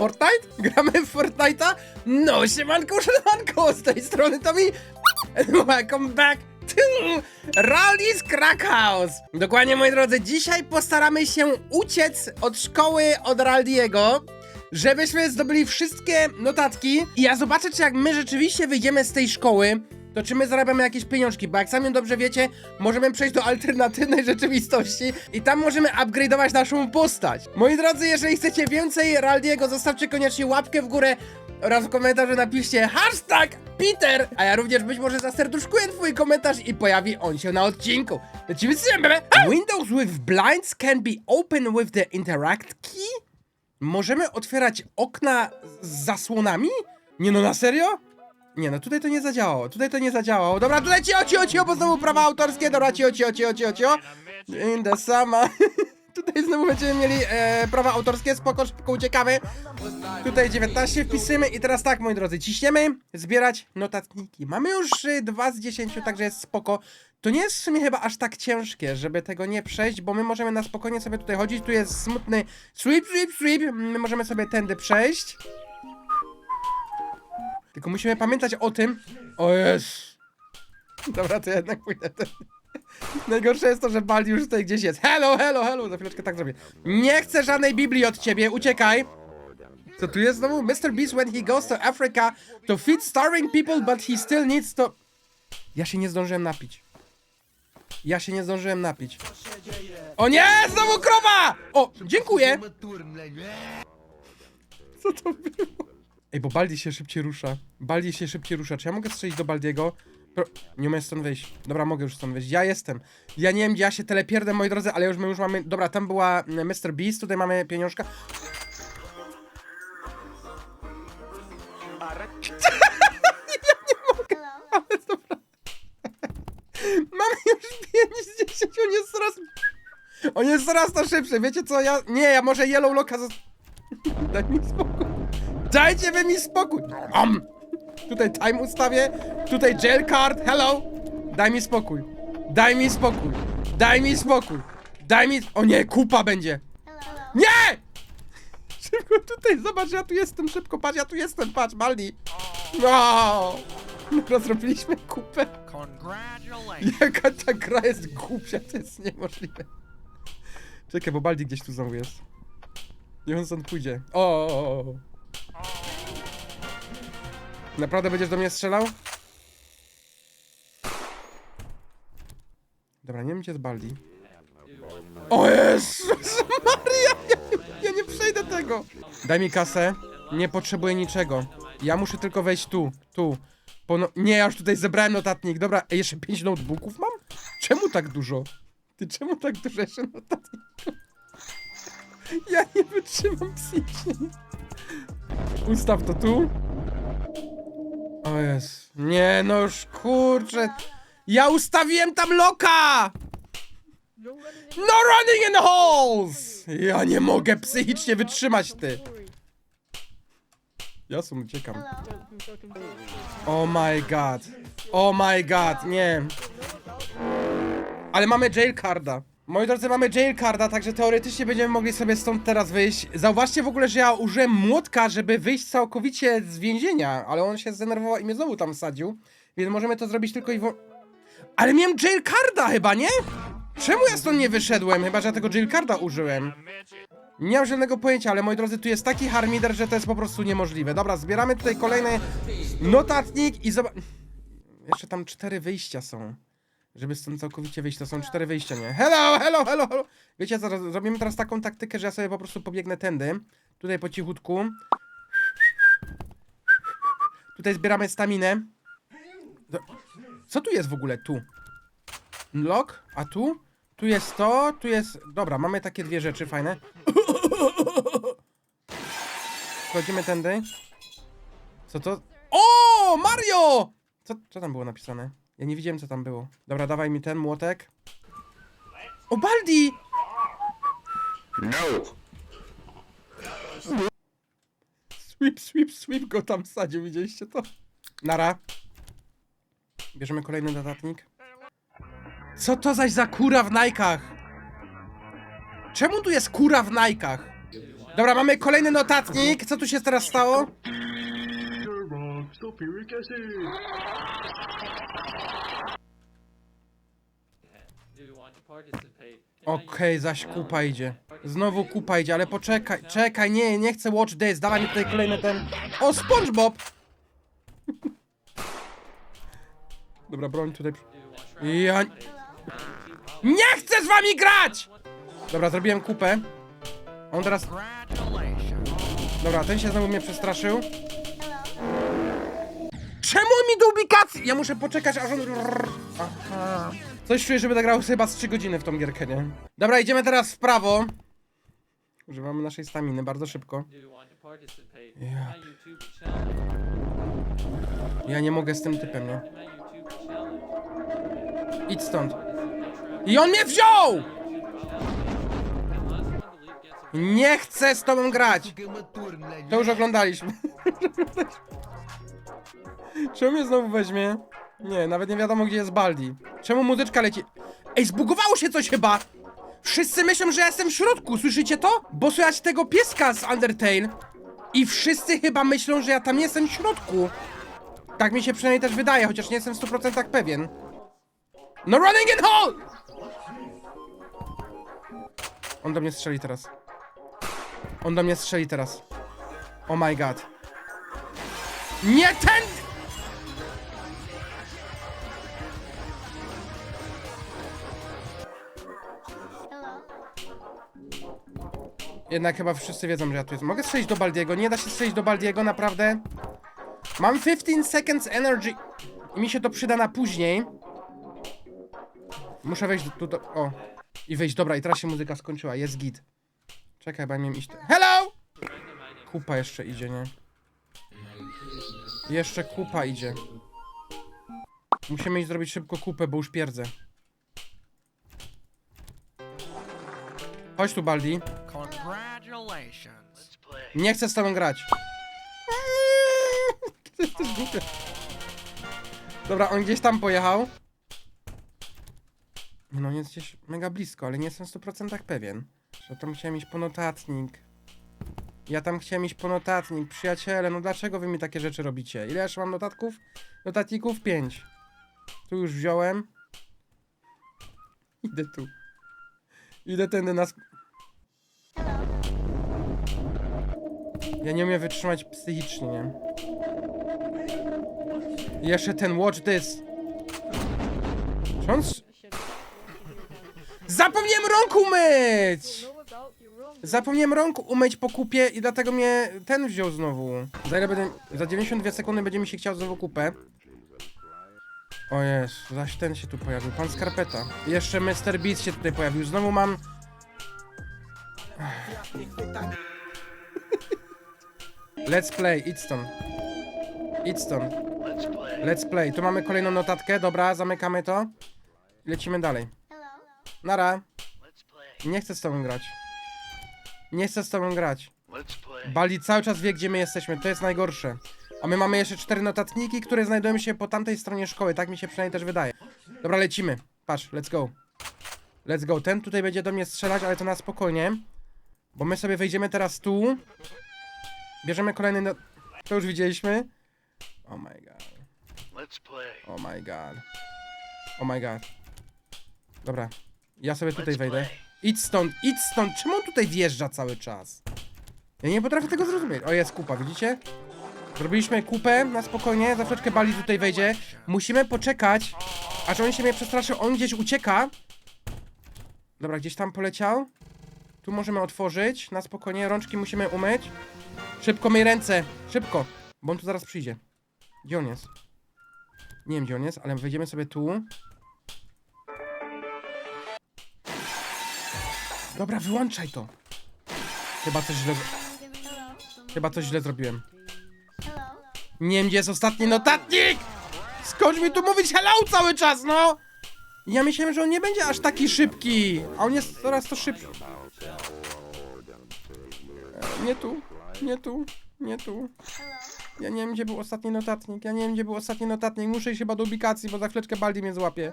Fortnite? Gramy w Fortnite'a? No, siemanko, siemanko, z tej strony to mi... Welcome back to Rally's Crackhouse! Dokładnie, moi drodzy, dzisiaj postaramy się uciec od szkoły od Raldiego, żebyśmy zdobyli wszystkie notatki i ja zobaczę, czy jak my rzeczywiście wyjdziemy z tej szkoły, to czy my zarabiamy jakieś pieniążki, bo jak sami dobrze wiecie, możemy przejść do alternatywnej rzeczywistości i tam możemy upgrade'ować naszą postać. Moi drodzy, jeżeli chcecie więcej Raldiego, zostawcie koniecznie łapkę w górę oraz w komentarzu napiszcie hashtag Peter, a ja również być może zaserduszkuję twój komentarz i pojawi on się na odcinku. Lecimy z tym! Windows with blinds can be opened with the interact key? Możemy otwierać okna z zasłonami? Nie no, na serio? Nie no, tutaj to nie zadziałało, tutaj to nie zadziałało. Dobra, tutaj cio, cio, cio, bo znowu prawa autorskie, dobra, cio, cio, cio, cio, cio. In the sama. Tutaj znowu będziemy mieli e, prawa autorskie, spoko, szybko uciekamy. Tutaj 19 wpisujemy i teraz tak, moi drodzy, ciśniemy, zbierać notatniki. Mamy już y, 2 z 10, także jest spoko. To nie jest w sumie chyba aż tak ciężkie, żeby tego nie przejść, bo my możemy na spokojnie sobie tutaj chodzić. Tu jest smutny sweep, sweep, sweep. My możemy sobie tędy przejść. Tylko musimy pamiętać o tym. O jest. Dobra, to ja jednak pójdę ten. Najgorsze jest to, że Baldi już tutaj gdzieś jest. Hello, hello, hello. Za chwileczkę tak zrobię. Nie chcę żadnej Biblii od ciebie, uciekaj. Co tu jest znowu? Mr. Beast when he goes to Africa to feed starving people, but he still needs to... Ja się nie zdążyłem napić. Ja się nie zdążyłem napić. O nie! Znowu krowa! O, dziękuję! Co to było? Ej, bo Baldi się szybciej rusza. Baldi się szybciej rusza. Czy ja mogę strzelić do Baldiego? Pro... Nie umiem stąd wyjść. Dobra, mogę już stąd wyjść. Ja jestem. Ja nie wiem, ja się telepierdę, moi drodzy, ale już my już mamy... Dobra, tam była mm, Mr. Beast, tutaj mamy pieniążka. Ale dobra. Mamy już 5 z 10, on jest coraz... On jest coraz to szybszy, wiecie co, ja... Nie, ja może Yellow Locka zas... Daj mi spokój. Dajcie wy mi spokój. Am. Tutaj time ustawię, tutaj jail card, hello. Daj mi spokój. Daj mi spokój. Daj mi spokój. Daj mi... O nie, kupa będzie. Nie! Szybko tutaj, zobacz, ja tu jestem, szybko, patrz, ja tu jestem, patrz, Baldi. No! Dobra, zrobiliśmy kupę. Jaka ta gra jest głupia, to jest niemożliwe. Czekaj, bo Baldi gdzieś tu znowu jest. Niech on stąd pójdzie. O. Naprawdę będziesz do mnie strzelał? Dobra, nie wiem gdzie jest Baldi. O Jezus Maria! Ja, ja nie przejdę tego! Daj mi kasę. Nie potrzebuję niczego. Ja muszę tylko wejść tu, tu. Po no... Nie, ja już tutaj zebrałem notatnik. Dobra, ej, jeszcze 5 notebooków mam? Czemu tak dużo? Ty czemu tak dużo jeszcze notatników? Ja nie wytrzymam psychicznie. Ustaw to tu. O jest. Nie, no już kurczę. Ja ustawiłem tam loka! No running in holes! Ja nie mogę psychicznie wytrzymać, ty. Ja sam uciekam. Oh my god. Oh my god, nie. Ale mamy jail carda. Moi drodzy, mamy jail carda, także teoretycznie będziemy mogli sobie stąd teraz wyjść. Zauważcie w ogóle, że ja użyłem młotka, żeby wyjść całkowicie z więzienia, ale on się zdenerwował i mnie znowu tam wsadził. Więc możemy to zrobić tylko i wo... Ale miałem jail carda chyba, nie? Czemu ja stąd nie wyszedłem? Chyba, że ja tego jail carda użyłem. Nie mam żadnego pojęcia, ale moi drodzy, tu jest taki harmider, że to jest po prostu niemożliwe. Dobra, zbieramy tutaj kolejny notatnik i zobacz... Jeszcze tam cztery wyjścia są. Żeby stąd całkowicie wyjść, to są cztery wyjścia, nie? Hello, hello, hello, hello! Wiecie co, roz- zrobimy teraz taką taktykę, że ja sobie po prostu pobiegnę tędy. Tutaj po cichutku. Tutaj zbieramy staminę. Co tu jest w ogóle? Tu. Lock, a tu? Tu jest to, tu jest... Dobra, mamy takie dwie rzeczy fajne. Wchodzimy tędy. Co to? O, Mario! Co, co tam było napisane? Ja nie widziałem, co tam było. Dobra, dawaj mi ten młotek. O, Baldi! No. Sweep, sweep, sweep go tam wsadził, widzieliście to? Nara. Bierzemy kolejny dodatnik. Co to zaś za kura w najkach? Czemu tu jest kura w najkach? Dobra, mamy kolejny notatnik. Co tu się teraz stało? Okej, zaś kupa idzie. Znowu kupa idzie, ale poczekaj, czekaj, nie, nie chcę watch this, dawaj mi tutaj kolejny ten... O, SpongeBob! Dobra, broń tutaj... Ja... Nie chcę z wami grać! Dobra, zrobiłem kupę. On teraz... Dobra, ten się znowu mnie przestraszył. Czemu mi do Ja muszę poczekać, aż on... Aha. Coś czuję, że będę grał chyba z 3 godziny w tą gierkę, nie? Dobra, idziemy teraz w prawo. Używamy naszej staminy bardzo szybko. Ja. Ja nie mogę z tym typem, nie? Idź stąd. I on mnie wziął! Nie chcę z tobą grać! To już oglądaliśmy. Czemu mnie znowu weźmie? Nie, nawet nie wiadomo gdzie jest Baldi. Czemu muzyczka leci? Ej, zbugowało się coś chyba! Wszyscy myślą, że ja jestem w środku, słyszycie to? Bo słychać tego pieska z Undertale. I wszyscy chyba myślą, że ja tam jestem w środku. Tak mi się przynajmniej też wydaje, chociaż nie jestem w 100% pewien. No running in hole! On do mnie strzeli teraz. On do mnie strzeli teraz. Oh my god. Nie ten! Jednak chyba wszyscy wiedzą, że ja tu jestem. Mogę strzelić do Baldiego? Nie da się strzelić do Baldiego, naprawdę? Mam 15 seconds energy. I mi się to przyda na później. Muszę wejść tu, do... O. I wejść, dobra, i teraz się muzyka skończyła, jest git. Czekaj, bo ja miałem iść... Hello! Kupa jeszcze idzie, nie? Jeszcze kupa idzie. Musimy iść zrobić szybko kupę, bo już pierdzę. Chodź tu, Baldi. Nie chcę z tobą grać. To jest głupie. Dobra, on gdzieś tam pojechał. No, on jest gdzieś mega blisko, ale nie jestem w 100% pewien. Że tam chciałem iść po notatnik. Ja tam chciałem iść po notatnik. Przyjaciele, no dlaczego wy mi takie rzeczy robicie? Ile jeszcze mam notatków? Notatników 5. Tu już wziąłem. Idę tu. Idę tędy na... Ja nie umiem wytrzymać psychicznie, nie? Jeszcze ten watch this. Czy on... Zapomniałem rąk umyć! Zapomniałem rąk umyć po kupie i dlatego mnie ten wziął znowu. Za ile będę... Za 92 sekundy będzie mi się chciał znowu kupę. O jest, zaś ten się tu pojawił, pan Skarpeta. Jeszcze Mr. Beast się tutaj pojawił. Znowu mam... Let's play, idź stąd. Idź stąd. Let's play. Tu mamy kolejną notatkę, dobra, zamykamy to. Lecimy dalej. Nara. Nie chcę z tobą grać. Nie chcę z tobą grać. Bali cały czas wie, gdzie my jesteśmy, to jest najgorsze. A my mamy jeszcze cztery notatniki, które znajdują się po tamtej stronie szkoły, tak mi się przynajmniej też wydaje. Dobra, lecimy. Patrz, let's go. Let's go. Ten tutaj będzie do mnie strzelać, ale to na spokojnie. Bo my sobie wejdziemy teraz tu. Bierzemy kolejny no... To już widzieliśmy. Oh my god. Oh my god. Oh my god. Dobra. Ja sobie tutaj wejdę. Idź stąd, idź stąd. Czemu on tutaj wjeżdża cały czas? Ja nie potrafię tego zrozumieć. O, jest kupa, widzicie? Zrobiliśmy kupę na spokojnie, za chwileczkę Bali tutaj wejdzie. Musimy poczekać, aż on się mnie przestraszy, on gdzieś ucieka. Dobra, gdzieś tam poleciał. Tu możemy otworzyć, na spokojnie, rączki musimy umyć. Szybko myj ręce, szybko, bo on tu zaraz przyjdzie. Gdzie on jest? Nie wiem gdzie on jest, ale wejdziemy sobie tu. Dobra, wyłączaj to. Chyba coś źle... Chyba coś źle zrobiłem. Nie wiem, gdzie jest ostatni notatnik! Skąd mi tu mówić hello cały czas, no! Ja myślałem, że on nie będzie aż taki szybki, a on jest coraz to szybszy. E, Nie tu, nie tu, nie tu. Ja nie wiem, gdzie był ostatni notatnik, ja nie wiem, gdzie był ostatni notatnik. Muszę iść chyba do ubikacji, bo za chwileczkę Baldi mnie złapie.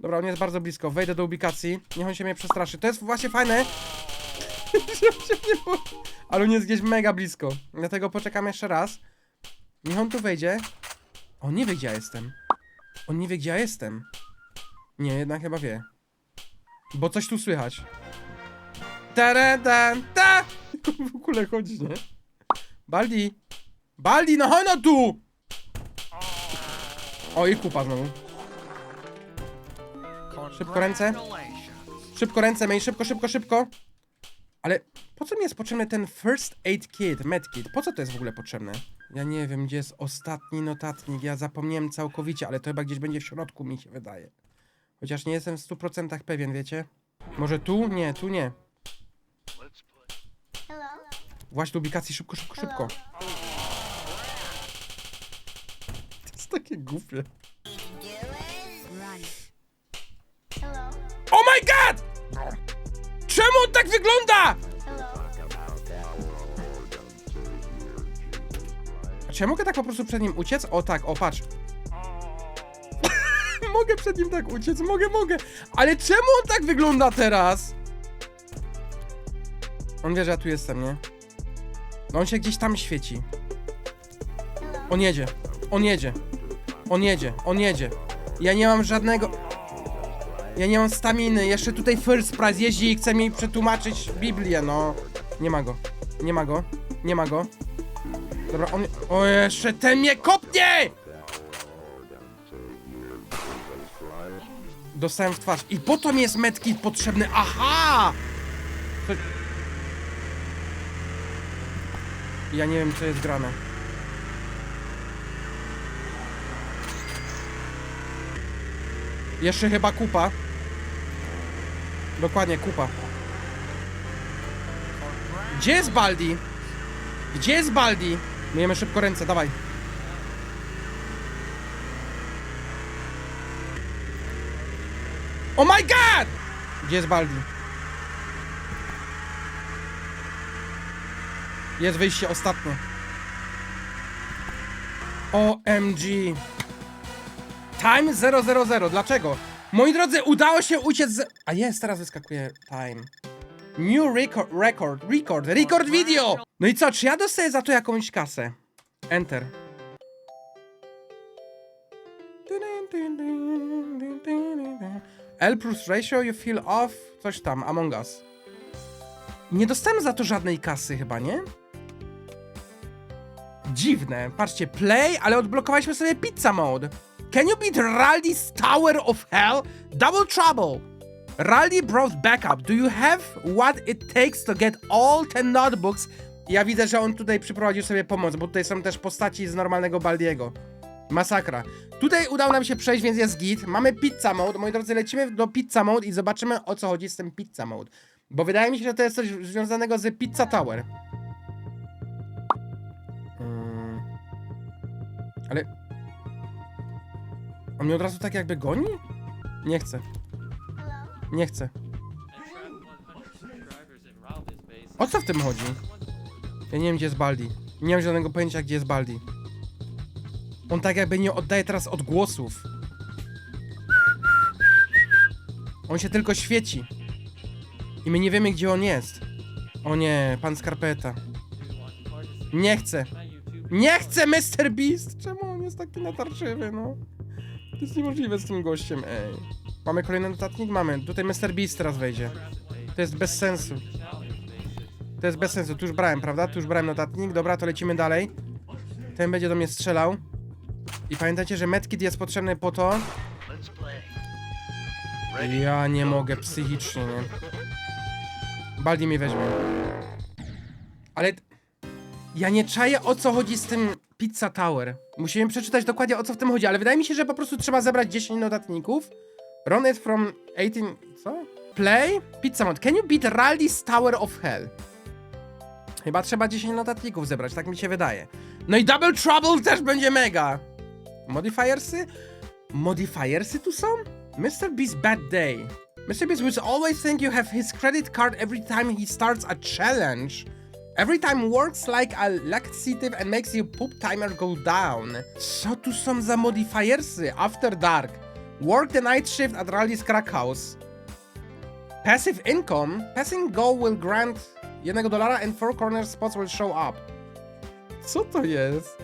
Dobra, on jest bardzo blisko. Wejdę do ubikacji. Niech on się mnie przestraszy. To jest właśnie fajne. Ale on jest gdzieś mega blisko. Dlatego poczekam jeszcze raz. Niech on tu wejdzie. On nie wie, gdzie ja jestem. On nie wie, gdzie ja jestem. Nie, jednak chyba wie. Bo coś tu słychać. Taradan, ta! W ogóle chodzi, nie? Baldi! Baldi, no chodź no tu! O, i kupa znowu. Szybko ręce. Szybko ręce, mej, szybko, szybko, szybko. Ale po co mi jest potrzebny ten first aid kit, med kit? Po co to jest w ogóle potrzebne? Ja nie wiem, gdzie jest ostatni notatnik. Ja zapomniałem całkowicie, ale to chyba gdzieś będzie w środku, mi się wydaje. Chociaż nie jestem w 100% pewien, wiecie? Może tu? Nie, tu nie. Właśnie do ubikacji, szybko, szybko, szybko. To jest takie głupie. Oh my god! Czemu on tak wygląda? Czy ja mogę tak po prostu przed nim uciec? O tak, o patrz. mogę przed nim tak uciec, mogę, mogę. Ale czemu on tak wygląda teraz? On wie, że ja tu jestem, nie? No on się gdzieś tam świeci. On jedzie. On jedzie. On jedzie. On jedzie. Ja nie mam żadnego... Ja nie mam staminy. Jeszcze tutaj First jeździ i chce mi przetłumaczyć Biblię, no. Nie ma go. Nie ma go. Nie ma go. Dobra, on... O, jeszcze ten mnie kopnie! Dostałem w twarz. I po to mi jest medkit potrzebny. Aha! To... Ja nie wiem, co jest grane. Jeszcze chyba kupa. Dokładnie, kupa. Gdzie jest Baldi? Gdzie jest Baldi? Myjemy szybko ręce, dawaj. Oh my god! Gdzie jest Baldi? Jest wyjście ostatnie. OMG. Time 000. Dlaczego? Moi drodzy, udało się uciec z... A jest, teraz wyskakuje time. New record, record, record, record video! No i co, czy ja dostaję za to jakąś kasę? Enter. L plus ratio, you feel off, coś tam, Among Us. Nie dostałem za to żadnej kasy chyba, nie? Dziwne. Patrzcie, play, ale odblokowaliśmy sobie pizza mode. Can you beat Raldi's Tower of Hell? Double trouble. Raldi brought backup. Do you have what it takes to get all ten notebooks? Ja widzę, że on tutaj przyprowadził sobie pomoc, bo tutaj są też postaci z normalnego Baldiego. Masakra. Tutaj udało nam się przejść, więc jest git. Mamy pizza mode. Moi drodzy, lecimy do pizza mode i zobaczymy o co chodzi z tym pizza mode. Bo wydaje mi się, że to jest coś związanego z Pizza Tower. Ale... On mnie od razu tak jakby goni? Nie chcę. Nie chcę. O co w tym chodzi? Ja nie wiem, gdzie jest Baldi. Nie mam żadnego pojęcia, gdzie jest Baldi. On tak jakby nie oddaje teraz odgłosów. On się tylko świeci. I my nie wiemy, gdzie on jest. O nie, pan Skarpeta. Nie chcę. Nie chcę, Mr. Beast! Czemu on jest taki natarczywy, no? To jest niemożliwe z tym gościem, ej. Mamy kolejny notatnik? Mamy. Tutaj Mr. Beast teraz wejdzie. To jest bez sensu. To jest bez sensu. Tu już brałem, prawda? Tu już brałem notatnik. Dobra, to lecimy dalej. Ten będzie do mnie strzelał. I pamiętajcie, że medkit jest potrzebny po to... Ja nie mogę psychicznie, nie? Baldi mnie weźmie. Ale... Ja nie czaję o co chodzi z tym Pizza Tower. Musimy przeczytać dokładnie o co w tym chodzi, ale wydaje mi się, że po prostu trzeba zebrać 10 notatników. Run it from 18... co? Play? Pizza mod. Can you beat Raldi's Tower of Hell? Chyba trzeba 10 notatników zebrać, tak mi się wydaje. No i Double Trouble też będzie mega! Modifiersy? Modifiersy tu są? Mr. Beast Bad Day. Mr. Beast will always think you have his credit card every time he starts a challenge. Every time works like a laxative and makes your poop timer go down. Co tu są za modifiersy? After Dark. Work the night shift at Rally's Crack House. Passive income. Passing goal will grant jednego dolara and four corner spots will show up. Co to jest?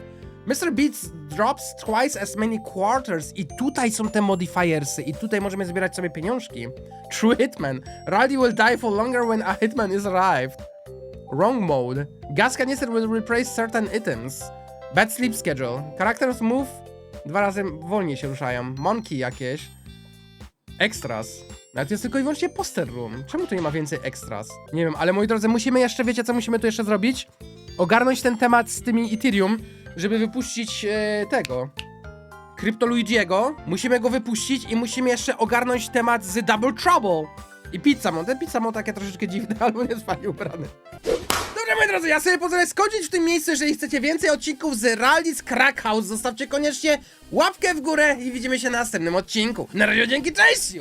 Mr. Beats drops twice as many quarters i tutaj są te modifiersy i tutaj możemy zbierać sobie pieniążki. True Hitman. Rally will die for longer when a Hitman is arrived. Wrong mode. Gas canister will replace certain items. Bad sleep schedule. Characters move dwa razy wolniej się ruszają. Monkey jakieś. Extras. Ale to jest tylko i wyłącznie poster room. Czemu tu nie ma więcej extras? Nie wiem, ale moi drodzy, musimy jeszcze, wiecie co musimy tu jeszcze zrobić? Ogarnąć ten temat z tymi Ethereum, żeby wypuścić e, tego. Crypto Luigiego. Musimy go wypuścić i musimy jeszcze ogarnąć temat z Double Trouble. I Pizzamon. Ten Pizzamon takie troszeczkę dziwne, ale on jest fajnie ubrany. Dobra, moi drodzy, ja sobie pozwolę skończyć w tym miejscu. Jeżeli chcecie więcej odcinków z Rally z Crackhouse, zostawcie koniecznie łapkę w górę i widzimy się na następnym odcinku. Na razie, dzięki, cześć!